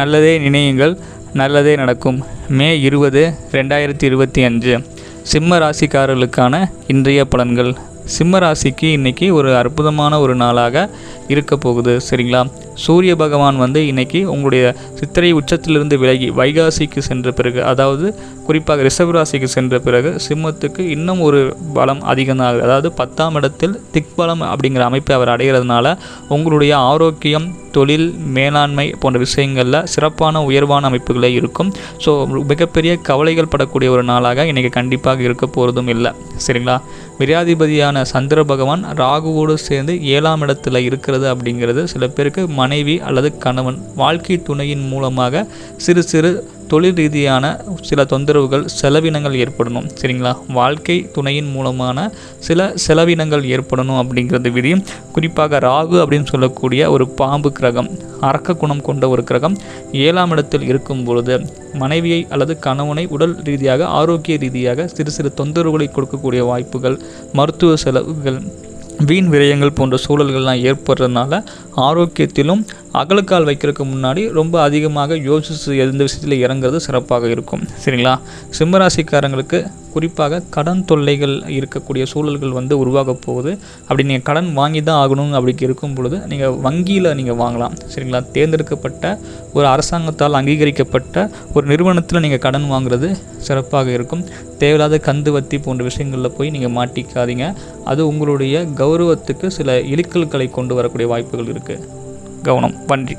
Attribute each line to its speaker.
Speaker 1: நல்லதே நினையுங்கள் நல்லதே நடக்கும். மே இருபது ரெண்டாயிரத்தி இருபத்தி அஞ்சு. சிம்ம ராசிக்காரர்களுக்கான இன்றைய பலன்கள். சிம்ம ராசிக்கு இன்றைக்கி ஒரு அற்புதமான ஒரு நாளாக இருக்க போகுது சரிங்களா? சூரிய பகவான் வந்து இன்றைக்கி உங்களுடைய சித்திரை உச்சத்திலிருந்து விலகி வைகாசிக்கு சென்ற பிறகு அதாவது குறிப்பாக ரிஷப ராசிக்கு சென்ற பிறகு சிம்மத்துக்கு இன்னும் ஒரு பலம் அதிகமாகுது அதாவது பத்தாம் இடத்தில் திக்பலம் அப்படிங்கிற அமைப்பை அவர் அடைகிறதுனால உங்களுடைய ஆரோக்கியம் தொழில் மேலாண்மை போன்ற விஷயங்களில் சிறப்பான உயர்வான அமைப்புகளே இருக்கும். ஸோ மிகப்பெரிய கவலைகள் படக்கூடிய ஒரு நாளாக இன்றைக்கி கண்டிப்பாக இருக்க போகிறதும் இல்லை. சரிங்களா? விரியாதிபதியான சந்திர பகவான் ராகுவோடு சேர்ந்து ஏழாம் இடத்துல இருக்கிறது அப்படிங்கிறது சில பேருக்கு மனைவி அல்லது கணவன் வாழ்க்கை துணையின் மூலமாக சிறு சிறு தொழில் ரீதியான சில தொந்தரவுகள் செலவினங்கள் ஏற்படணும். சரிங்களா? வாழ்க்கை துணையின் மூலமான சில செலவினங்கள் ஏற்படணும் அப்படிங்கிறது விதியும் குறிப்பாக ராகு அப்படின்னு சொல்லக்கூடிய ஒரு பாம்பு கிரகம் அரக்க குணம் கொண்ட ஒரு கிரகம் ஏழாம் இடத்தில் இருக்கும் பொழுது மனைவியை அல்லது கணவனை உடல் ரீதியாக ஆரோக்கிய ரீதியாக சிறு சிறு தொந்தரவுகளை கொடுக்கக்கூடிய வாய்ப்புகள் மருத்துவ செலவுகள் வீண் விரயங்கள் போன்ற சூழல்கள்லாம் ஏற்படுறதுனால ஆரோக்கியத்திலும் அகலக்கால் வைக்கிறதுக்கு முன்னாடி ரொம்ப அதிகமாக யோசித்து எந்த விஷயத்தில் இறங்குறது சிறப்பாக இருக்கும். சரிங்களா? சிம்மராசிக்காரங்களுக்கு குறிப்பாக கடன் தொல்லைகள் இருக்கக்கூடிய சூழல்கள் வந்து உருவாக போகுது. அப்படி நீங்கள் கடன் வாங்கி தான் ஆகணும் அப்படி இருக்கும் பொழுது நீங்கள் வங்கியில் நீங்கள் வாங்கலாம். சரிங்களா? தேர்ந்தெடுக்கப்பட்ட ஒரு அரசாங்கத்தால் அங்கீகரிக்கப்பட்ட ஒரு நிறுவனத்தில் நீங்கள் கடன் வாங்குறது சிறப்பாக இருக்கும். தேவையில்லாத கந்து வத்தி போன்ற விஷயங்களில் போய் நீங்கள் மாட்டிக்காதீங்க. அது உங்களுடைய கௌரவத்துக்கு சில இழுக்கல்களை கொண்டு வரக்கூடிய வாய்ப்புகள் இருக்குது கவனம் நன்றி